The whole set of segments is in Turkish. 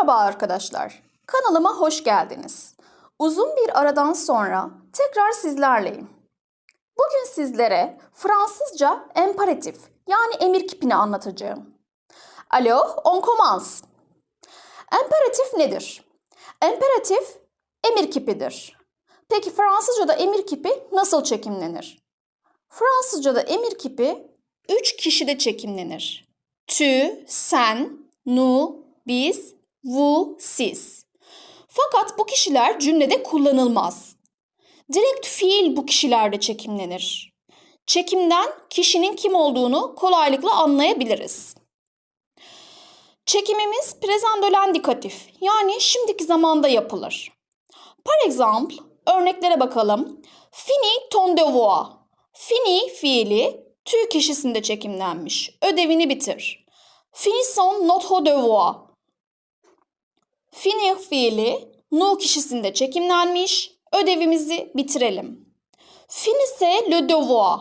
Merhaba arkadaşlar. Kanalıma hoş geldiniz. Uzun bir aradan sonra tekrar sizlerleyim. Bugün sizlere Fransızca imperatif yani emir kipini anlatacağım. Alo, on commence. Imperatif nedir? Imperatif emir kipidir. Peki Fransızca'da emir kipi nasıl çekimlenir? Fransızca'da emir kipi üç kişide çekimlenir. Tu, sen, nous, biz, vous, siz. Fakat bu kişiler cümlede kullanılmaz. Direkt fiil bu kişilerde çekimlenir. Çekimden kişinin kim olduğunu kolaylıkla anlayabiliriz. Çekimimiz present de l'indikatif yani şimdiki zamanda yapılır. Par exemple, örneklere bakalım. Fini ton devoir. Fini fiili tü kişisinde çekimlenmiş. Ödevini bitir. Finissons notre devoir. Finir fiili nu kişisinde çekimlenmiş. Ödevimizi bitirelim. Finissez le devoir.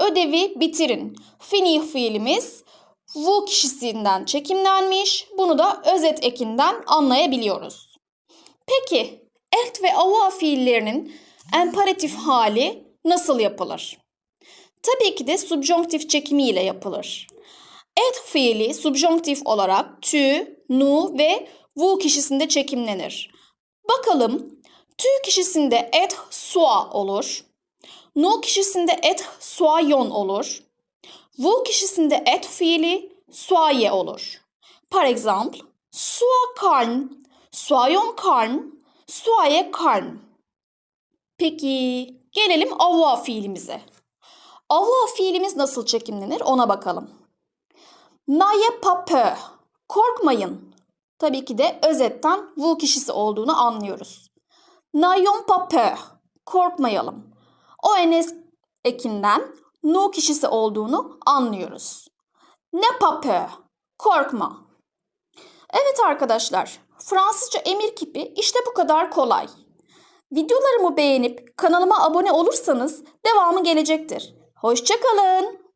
Ödevi bitirin. Finir fiilimiz vous kişisinden çekimlenmiş. Bunu da özet ekinden anlayabiliyoruz. Peki, et ve avoir fiillerinin imperatif hali nasıl yapılır? Tabii ki de subjonktif çekimiyle yapılır. Et fiili subjonktif olarak tu, nu ve vous kişisinde çekimlenir. Bakalım tu kişisinde et soi olur. Nu kişisinde et soyon olur. Vous kişisinde et fiili soye olur. Par exemple, sois calme, soyons calme, soyez calme. Peki gelelim avoir fiilimize. Avoir fiilimiz nasıl çekimlenir ona bakalım. N'ayez pas. Korkmayın. Tabii ki de özetten vous kişisi olduğunu anlıyoruz. N'ayons pas. Korkmayalım. O enes ekinden nous kişisi olduğunu anlıyoruz. Ne pas. Korkma. Evet arkadaşlar, Fransızca emir kipi işte bu kadar kolay. Videolarımı beğenip kanalıma abone olursanız devamı gelecektir. Hoşçakalın.